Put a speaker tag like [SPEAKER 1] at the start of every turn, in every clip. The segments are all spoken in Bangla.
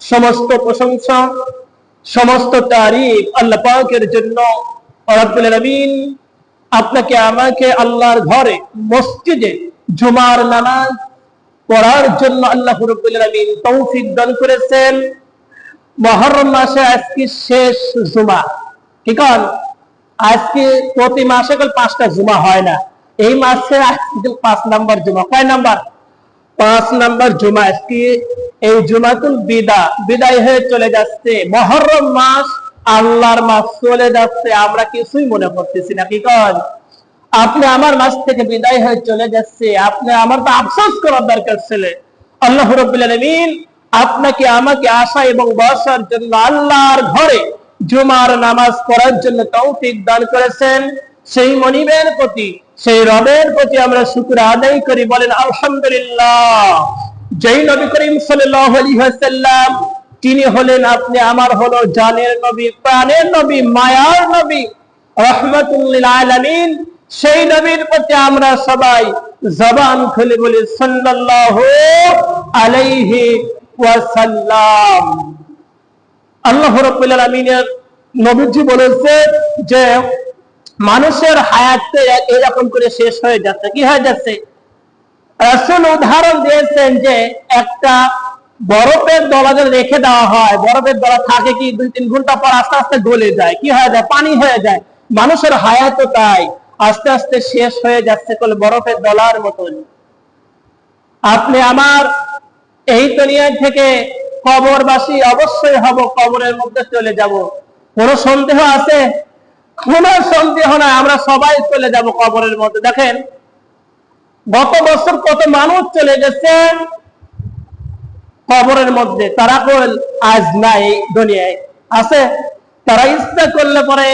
[SPEAKER 1] সমস্ত প্রশংসা, সমস্ত তারিফ আল্লাহ পাকের জন্য। রব্বুল আলামিন, আপনাকে, আমাকে আল্লাহর ঘরে, মসজিদে জুমার নামাজ পড়ার জন্য আল্লাহ রব্বুল আলামিন তৌফিক দান করেছেন। মহরম মাসে আজকে শেষ জুমা। ঠিক আছে? আজকে প্রতি মাসে কেবল পাঁচটা জুমা হয় না। এই মাসে আজকে পাঁচ নাম্বার জুমা। কয় নাম্বার? পাঁচ নাম্বার জুমা, আজকে এই জুমাতুল বিদা, বিদায় হয়ে চলে যাচ্ছে। মহরম মাস আল্লাহর মাস চলে যাচ্ছে, আমরা কিছুই মনে করতেছি না, কি কন? আপনি আমার মাস থেকে বিদায় হয়ে চলে যাচ্ছে, আপনি আমার তো আফসোস করার দরকার ছিল। আল্লাহ রব্বুল আপনাকে, আমাকে আশা এবং বসার জন্য আল্লাহর ঘরে জুমার নামাজ পড়ার জন্য তৌফিক দান করেছেন। সেই মনিবের প্রতি সেই রবের প্রতি আমরা শুক্র আদায় করি, বলেন, আলহামদুলিল্লাহ। যেই নবী করিম ওয়াসাল্লাম, তিনি হলেন আপনি, আমার হলো জানের নবী, প্রাণের নবী, মায়ার নবী সেই নবীর প্রতি আমরা সবাই জবান খুলে বলি, সাল্লাল্লাহু আলাইহি ওয়াসাল্লাম। আল্লাহ রাব্বুল আলামিনের নবীজি বলেছে যে মানুষের হায়াতে এরকম করে শেষ হয়ে যাচ্ছে। কি হয়ে যাচ্ছে? রাসূল উদাহরণ দিয়েছেন যে একটা বরফের দলা যদি রেখে দেওয়া হয়, বরফের দলা থাকে কি দুই তিন ঘণ্টা পর আস্তে আস্তে গলে যায়? কি হয়ে যায়? পানি হয়ে যায়। মানুষের হায়াতও তাই। আস্তে আস্তে শেষ হয়ে যাচ্ছে কোন বরফের দলার মতন। আপনি আমার এই দুনিয়া থেকে কবরবাসী অবশ্যই হব, কবরের মধ্যে চলে যাব। কোনো সন্দেহ আছে? কোন সন্দেহ নাই, আমরা সবাই চলে যাব কবরের মধ্যে। দেখেন, গত বছর কত মানুষ চলে গেছেন কবরের মধ্যে। তারা কল আজ নাই দুনিয়ায়। আছে? তারা ইচ্ছা করলে পরে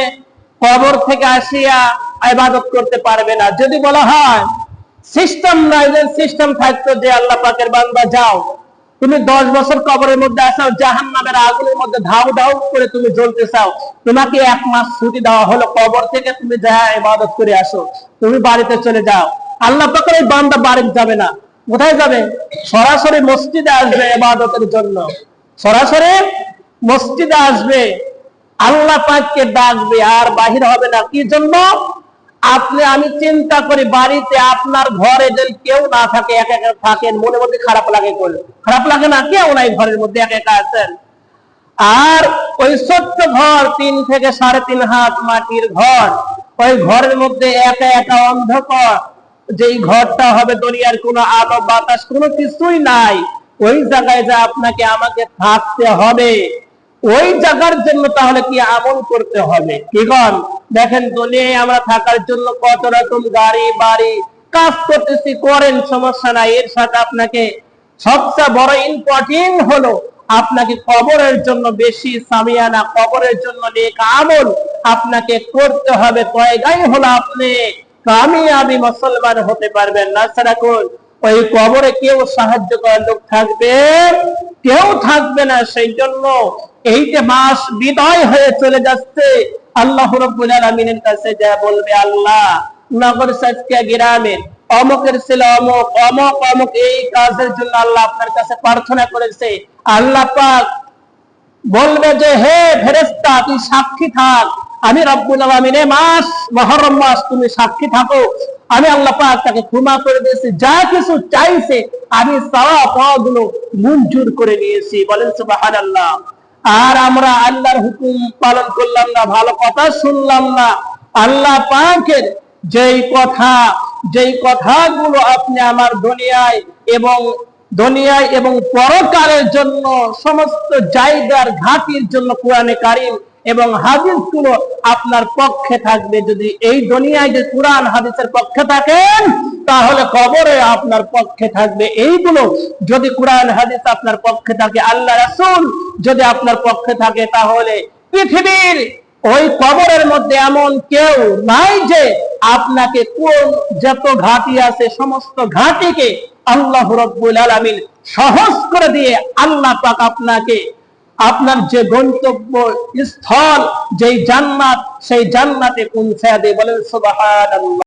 [SPEAKER 1] কবর থেকে আসিয়া ইবাদত করতে পারবে না। যদি বলা হয়, সিস্টেম নাই যে সিস্টেম থাকতো যে আল্লাহ পাকের বান্দা যাও। তুমি দশ বছর কবরের মধ্যে আসাও জাহান নামের আগুনের মধ্যে ধাউ ধাউ করে তুমি জ্বলতে চাও। তোমাকে এক মাস ছুটি দেওয়া হলো, কবর থেকে তুমি যা ইবাদত করে আসো, তুমি বাড়িতে চলে যাও। আল্লাহ পাকের এই বান্দা বাড়ি যাবে না। কোথায় যাবে? সরাসরি মসজিদে আসবে ইবাদতের জন্য। সরাসরি মসজিদে আসবে। আল্লাহ পাককে ডাকবে, আর বাহির হবে না। কি জন্য? আপনি, আমি চিন্তা করি বাড়িতে আপনার ঘরে যদি কেউ না থাকে, একা একা থাকেন মনে মধ্যে খারাপ লাগে করলে খারাপ লাগে না? কেউ নাই ঘরের মধ্যে, একা একা আছেন? আর ওই ছোট্ট ঘর, তিন থেকে সাড়ে তিন হাত মাটির ঘর, ওই ঘরের মধ্যে একা একা অন্ধকার। যেই ঘরটা হবে দুনিয়ার কোনো আলো, বাতাস, কোনো কিছুই নাই। ওই জায়গায় যা আপনাকে, আমাকে থাকতে হবে। ওই জায়গার জন্য তাহলে কি আমল করতে হবে? কি কন? দেখেন দুনিয়ায় আমরা থাকার জন্য কত রকম গাড়ি, বাড়ি কাজ করতেছি, করেন, সমস্যা নাই। এর সাথে আপনাকে সবচেয়ে বড় ইম্পর্টেন্ট হলো আপনাকে কবরের জন্য বেশি সামিয়ানা, কবরের জন্য নেক আমল আপনাকে করতে হবে। কয়গাই হলো আপনি? কামিয়াবি মুসলমান হতে পারবেন না। ছাড়া কোন ওই কবরে কেউ সাহায্য করার লোক থাকবে? কেউ থাকবে না। সেই জন্য এই যে মাস বিদায় হয়ে চলে যাচ্ছে। আল্লাহ রব্বুল আলামিনের কাছে যা বলবে আল্লাহ, নগর সাজকা গ্রামে অমুকের ছিল অমুক অমুক অমুক এই কাজের জন্য আল্লাহ আপনার কাছে প্রার্থনা করেছে। আল্লাহ পাক বলবে যে, হে ফেরেস্তা তুই সাক্ষী থাক। আমি রব্বুল আলামিনে মাস, মহরম মাস, তুমি সাক্ষী থাকো। আমি আল্লাহ পাক তাকে ক্ষমা করে দিয়েছি। যা কিছু চাইছে, আমি চাওয়া পাওয়া গুলো মঞ্জুর করে নিয়েছি। বলেন সুবহানাল্লাহ। আর আমরা আল্লাহর হুকুম পালন করলাম না, ভালো কথা শুনলাম না। আল্লাহ পাকের যেই কথা, যেই কথাগুলো আপনি আমার দুনিয়ায় এবং দুনিয়ায় এবং পরকালের জন্য, সমস্ত জায়গার ঘাটির জন্য কোরআনে কারিম এবং হাদিসগুলো আপনার পক্ষে থাকবে। যদি এই দুনিয়ায় যে কোরআন, হাদিসের পক্ষে থাকেন, তাহলে কবরে আপনার পক্ষে থাকবে। এইগুলো যদি কোরআন, হাদিস আপনার পক্ষে থাকে, আল্লাহ রাসূল যদি আপনার পক্ষে থাকে, তাহলে পৃথিবীর ওই কবরের মধ্যে এমন কেউ নাই যে আপনাকে কোন যত ঘাটি আছে, সমস্ত ঘাটিকে আল্লাহ রব্বুল আলামিন সহজ করে দিয়ে আল্লাহ পাক আপনাকে আপনার যে গন্তব্য স্থল যেই জান্নাত সেই জান্নাতে পৌঁছায় দেয় বলেন সুবহানাল্লাহ।